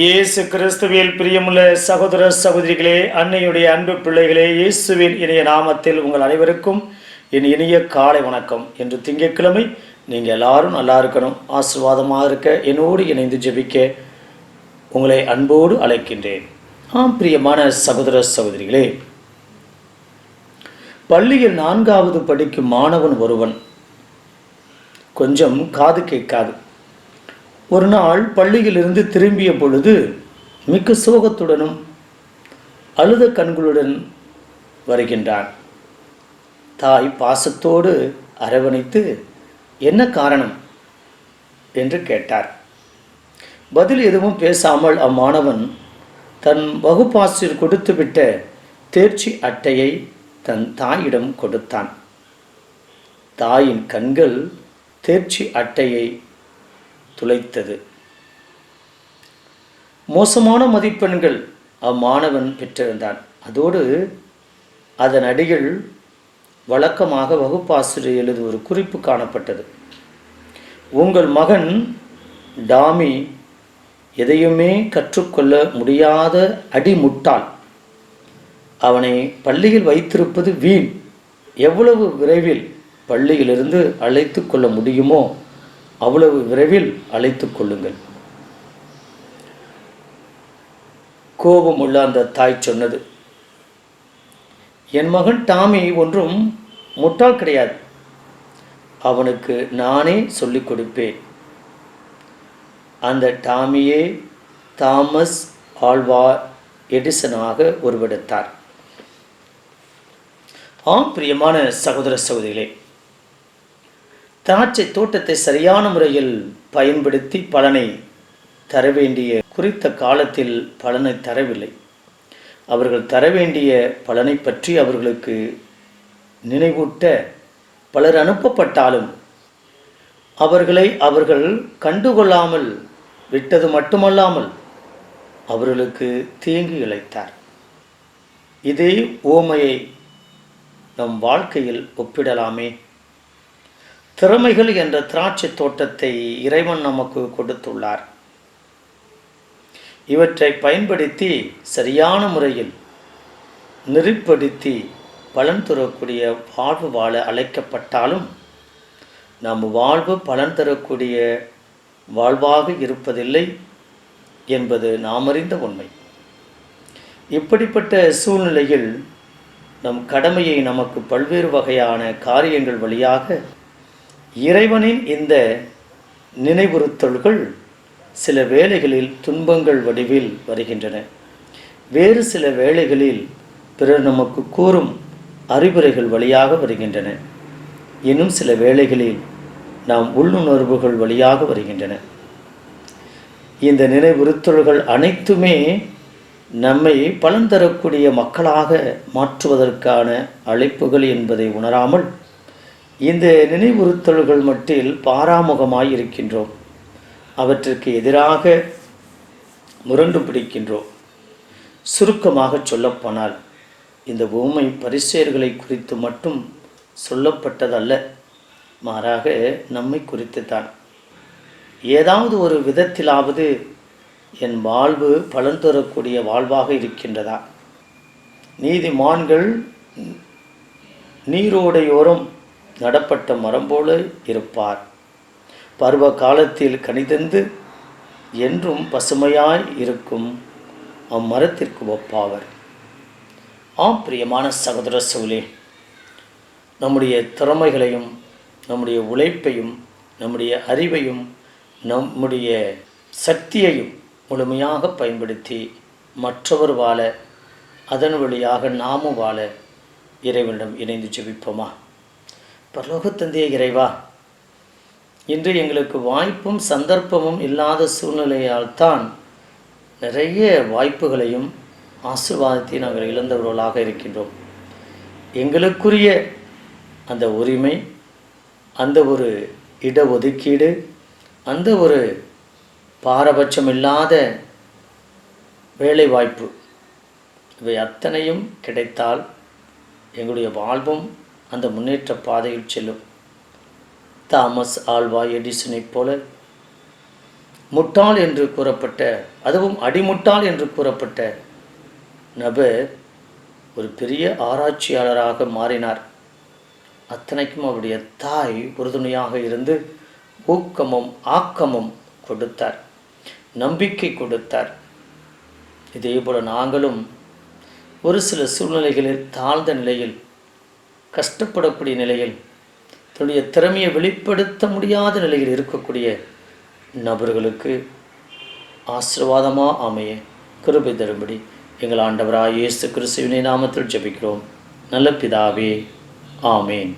இயேசு கிறிஸ்துவில் பிரியமுள்ள சகோதர சகோதரிகளே அன்னையுடைய அன்பு பிள்ளைகளே இயேசுவின் இணைய நாமத்தில் உங்கள் அனைவருக்கும் என் இனிய காலை வணக்கம். என்று திங்கட்கிழமை நீங்கள் எல்லாரும் நல்லா இருக்கணும் ஆசீர்வாதமாக இருக்க என்னோடு இணைந்து ஜெபிக்க உங்களை அன்போடு அழைக்கின்றேன். ஆம் பிரியமான சகோதர சகோதரிகளே பள்ளியில் நான்காவது படிக்கும் மாணவன் ஒருவன் கொஞ்சம் காது கேட்காது. ஒரு நாள் பள்ளியிலிருந்து திரும்பிய பொழுது மிக்க சோகத்துடனும் அழுத கண்களுடன் வருகின்றான். தாய் பாசத்தோடு அரவணைத்து என்ன காரணம்? என்று கேட்டார். பதில் எதுவும் பேசாமல் அம்மாணவன் தன் வகுப்பாசிரியர் கொடுத்துவிட்ட தேர்ச்சி அட்டையை தன் தாயிடம் கொடுத்தான். தாயின் கண்கள் தேர்ச்சி அட்டையை துளைத்தது. மோசமான மதிப்பெண்கள் அம்மாணவன் பெற்றிருந்தான். அதோடு அதன் அடியில் வழக்கமாக வகுப்பாசிரியர் எழுது ஒரு குறிப்பு காணப்பட்டது. உங்கள் மகன் டாமி எதையுமே கற்றுக்கொள்ள முடியாத அடிமுட்டாள். அவனை பள்ளியில் வைத்திருப்பது வீண். எவ்வளவு விரைவில் பள்ளியிலிருந்து அழைத்து கொள்ள முடியுமோ அவ்வளவு விரைவில் அழைத்து கொள்ளுங்கள். கோபம் உள்ள அந்த தாய் சொன்னது என் மகன் டாமி ஒன்றும் முட்டாள் கிடையாது. அவனுக்கு நானே சொல்லிக் கொடுப்பேன். அந்த டாமியே தாமஸ் ஆல்வா எடிசனாக உருவெடுத்தார். ஆம் பிரியமான சகோதர சகோதரிகளே திராட்சை தோட்டத்தை சரியான முறையில் பயன்படுத்தி பலனை தர வேண்டிய குறித்த காலத்தில் பலனை தரவில்லை. அவர்கள் தர வேண்டிய பலனை பற்றி அவர்களுக்கு நினைவூட்ட பலர் அனுப்பப்பட்டாலும் அவர்களை அவர்கள் கண்டுகொள்ளாமல் விட்டது மட்டுமல்லாமல் அவர்களுக்கு தீங்கு இழைத்தார். இதே ஓமையை நம் வாழ்க்கையில் ஒப்பிடலாமே. திறமைகள் என்ற திராட்சை தோட்டத்தை இறைவன் நமக்கு கொடுத்துள்ளார். இவற்றை பயன்படுத்தி சரியான முறையில் நெறிப்படுத்தி பலன் தரக்கூடிய வாழ்வு வாழ அழைக்கப்பட்டாலும் நம் வாழ்வு பலன் தரக்கூடிய வாழ்வாக இருப்பதில்லை என்பது நாம் அறிந்த உண்மை. இப்படிப்பட்ட சூழ்நிலையில் நம் கடமையை நமக்கு பல்வேறு வகையான காரியங்கள் வழியாக இறைவனின் இந்த நினைவுறுத்தல்கள் சில வேளைகளில் துன்பங்கள் வடிவில் வருகின்றன. வேறு சில வேளைகளில் பிறர் நமக்கு கூறும் அறிவுரைகள் வழியாக வருகின்றன. இன்னும் சில வேளைகளில் நாம் உள்ளுணர்வுகள் வழியாக வருகின்றன. இந்த நினைவுறுத்தல்கள் அனைத்துமே நம்மை பலன் தரக்கூடிய மக்களாக மாற்றுவதற்கான அழைப்புகள் என்பதை உணராமல் இந்த நினைவுறுத்தல்கள் மட்டில் பாராமுகமாய் இருக்கின்றோம். அவற்றிற்கு எதிராக முரண்டு பிடிக்கின்றோம். சுருக்கமாக சொல்லப்போனால் இந்த பூமை பரிசேர்களை குறித்து மட்டும் சொல்லப்பட்டதல்ல. மாறாக நம்மை குறித்து தான் ஏதாவது ஒரு விதத்திலாவது என் வாழ்வு பலன் தரக்கூடிய வாழ்வாக இருக்கின்றதா? நீதிமான்கள் நீரோடையோரம் நடப்பட்ட மரம் போல இருப்பார். பருவ காலத்தில் கனிதந்து என்றும் பசுமையாய் இருக்கும் அம்மரத்திற்கு ஒப்பாவர். ஆம் பிரியமான சகோதர சோழே நம்முடைய திறமைகளையும் நம்முடைய உழைப்பையும் நம்முடைய அறிவையும் நம்முடைய சக்தியையும் முழுமையாக பயன்படுத்தி மற்றவர் வாழ அதன் வழியாக நாமும் வாழ இறைவனிடம் இணைந்து ஜெபிப்போமா? பரலோகத்தந்தைய இறைவா. இன்று எங்களுக்கு வாய்ப்பும் சந்தர்ப்பமும் இல்லாத சூழ்நிலையால் தான் நிறைய வாய்ப்புகளையும் ஆசீர்வாதத்தையும் நாங்கள் இழந்தவர்களாக இருக்கின்றோம். எங்களுக்குரிய அந்த உரிமை அந்த ஒரு இடஒதுக்கீடு அந்த ஒரு பாரபட்சம் இல்லாத வேலை வாய்ப்பு இவை அத்தனையும் கிடைத்தால் எங்களுடைய வாழ்வும் அந்த முன்னேற்ற பாதையில் செல்லும். தாமஸ் ஆல்வா எடிசனைப் போல முட்டாள் என்று கூறப்பட்ட அதுவும் அடிமுட்டாள் என்று கூறப்பட்ட நபர் ஒரு பெரிய ஆராய்ச்சியாளராக மாறினார். அத்தனைக்கும் அவருடைய தாய் உறுதுணையாக இருந்து ஊக்கமும் ஆக்கமும் கொடுத்தார். நம்பிக்கை கொடுத்தார். இதேபோல் நாங்களும் ஒரு சில சூழ்நிலைகளில் தாழ்ந்த நிலையில் கஷ்டப்படக்கூடிய நிலையில் தன்னுடைய திறமையை வெளிப்படுத்த முடியாத நிலையில் இருக்கக்கூடிய நபர்களுக்கு ஆசீர்வாதமாக அமைய கிருபை தரும்படி எங்கள் ஆண்டவராக இயேசு கிறிஸ்துவினை நாமத்தில் ஜெபிக்கிறோம். நல்ல பிதாவே ஆமேன்.